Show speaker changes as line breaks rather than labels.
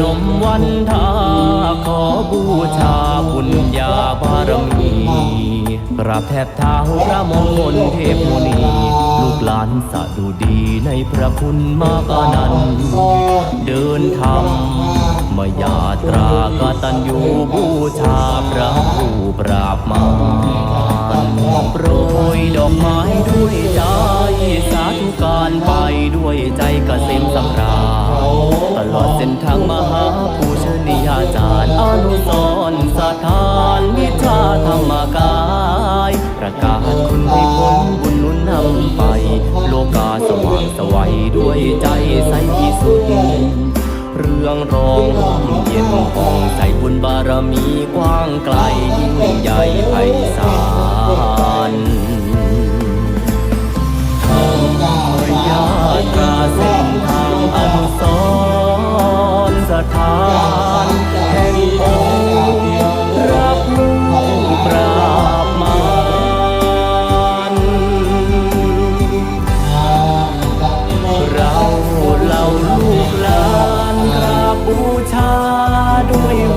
นมวันทาขอบูชาบุญญาบารมีกราบแทบเท้าพระมงคลเทพมุนีลูกหลานสะดุดีในพระคุณมากอนันเดินทำมมายาตรากตัญญูบูชาพระผู้ปราบมารโปรยดอกไม้ด้วยใจสาธุการไปด้วยใจกเกษมสำราญ ลอดเส้นทางมหาปูชนียาจารย์อนุสรสถานวิชาธรรมกาย ประกาศคุณให้ผลบุญนุนนำไป โลกาสว่างสวัยด้วยใจใสที่สุดเรื่องรองห้องเย็นห้องใจบุญบารมีกว้างไกลยิ่งใหญ่ไพ ชาด้วย